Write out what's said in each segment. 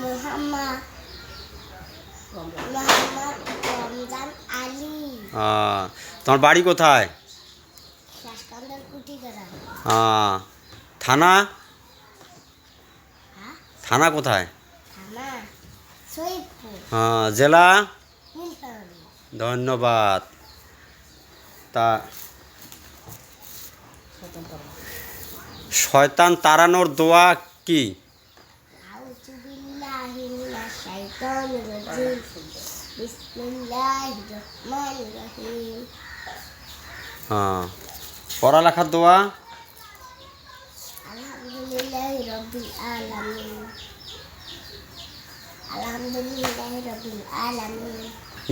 মোহাম্মদ মোহাম্মদ রমজান আলী আহ, তোমার বাড়ি কোথায়? থানা? হ্যাঁ? থানা কোথায়? জেলা? ধন্যবাদ। তা শয়তান তাড়ানোর দোয়া কি? হ্যাঁ। পড়ালেখার দোয়া?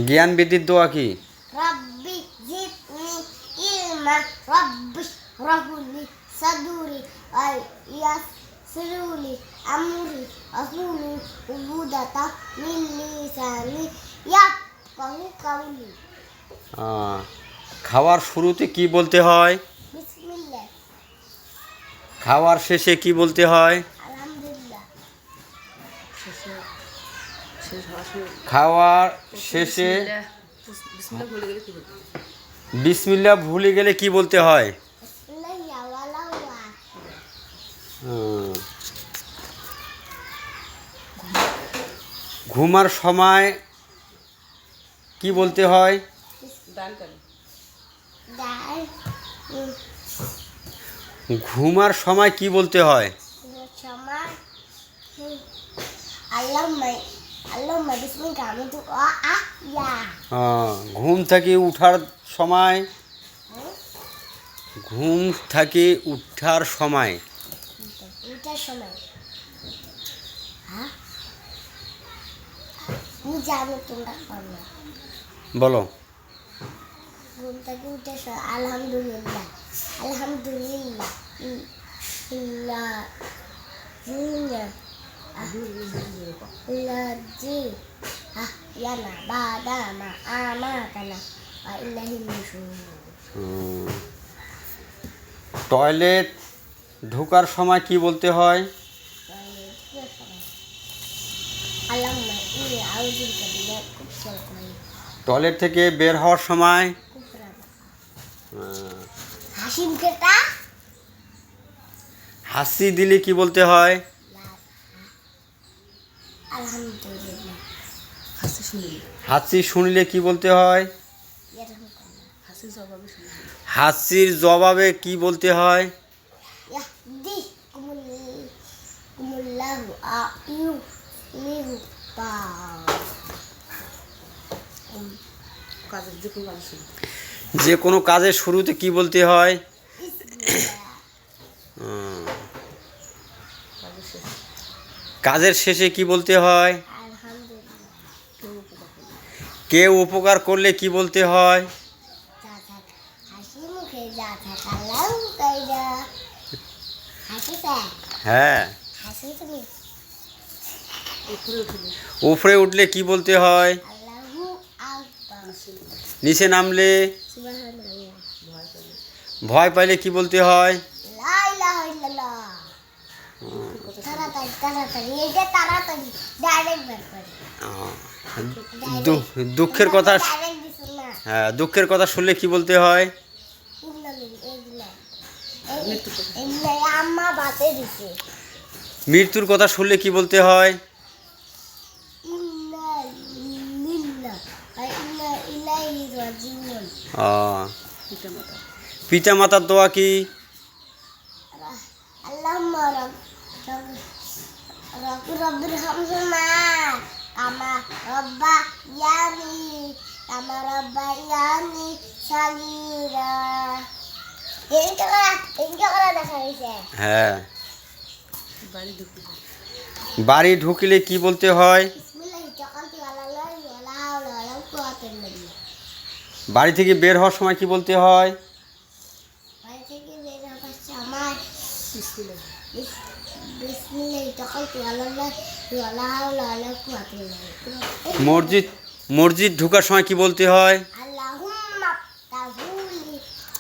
জ্ঞান বৃদ্ধির দোয়া কি? রব্বি জিদনি ইলমা রব্বি রহুলি। সাদুরি আই ইয়াসরুলি আমরি আহুলি উবুদাতা মিন লিসানি ইয়াফকাহু কাউলি খাওয়ার শুরুতে কি বলতে হয়? খাওয়ার শেষে কি বলতে হয়? খাওয়ার শেষে বিসমিল্লা ভুলে গেলে কি বলতে হয়? ঘুমার সময় কি বলতে হয়? ঘুমার সময় কি বলতে হয়? আহ, ঘুম থেকে উঠার সময় ঘুম থেকে উঠার সময় দুটার সময়। হ্যাঁ? আমি জানি তোমরা পারো বলো। ঘুম থেকে উঠে স- আলহামদুলিল্লাহ। আলহামদুলিল্লাহ ই- ইল্লা জিনা। ইল্লাজি আহয়ানা বাদামা আমাতানা ওয়া ইলাইহিন নুশুর হুম। টয়লেট ঢোকার সময় কি বলতে হয়? টয়লেট থেকে বের হওয়ার সময়? হাসি দিলে কি বলতে হয়? হাসি শুনলে কি বলতে হয়? হাসির জবাবে কি বলতে হয়? যে কোনো কাজের শুরুতে কি বলতে হয়? কাজের শেষে কি বলতে হয়? আলহামদুলিল্লাহ। কেউ উপকার করলে কি বলতে হয় যা থাক হাসি মুখে যা থাক আল্লাহ কাইদা হাসি স্যার হ্যাঁ। উপরে উঠলে কি বলতে হয়? নিচে নামলে? ভয় পাইলে কি বলতে হয়? দুঃখের কথা হ্যাঁ দুঃখের কথা শুনলে কি বলতে হয়? মৃত্যুর কথা শুনলে কি বলতে হয়? ইন্না লিল্লাহ ওয়া ইন্না ইলাইহি হ্যাঁ। বাড়ি ঢুকলে কি বলতে হয়? বাড়ি থেকে বের হওয়ার সময় কি বলতে হয়? মসজিদ মসজিদ ঢুকার সময় কি বলতে হয়?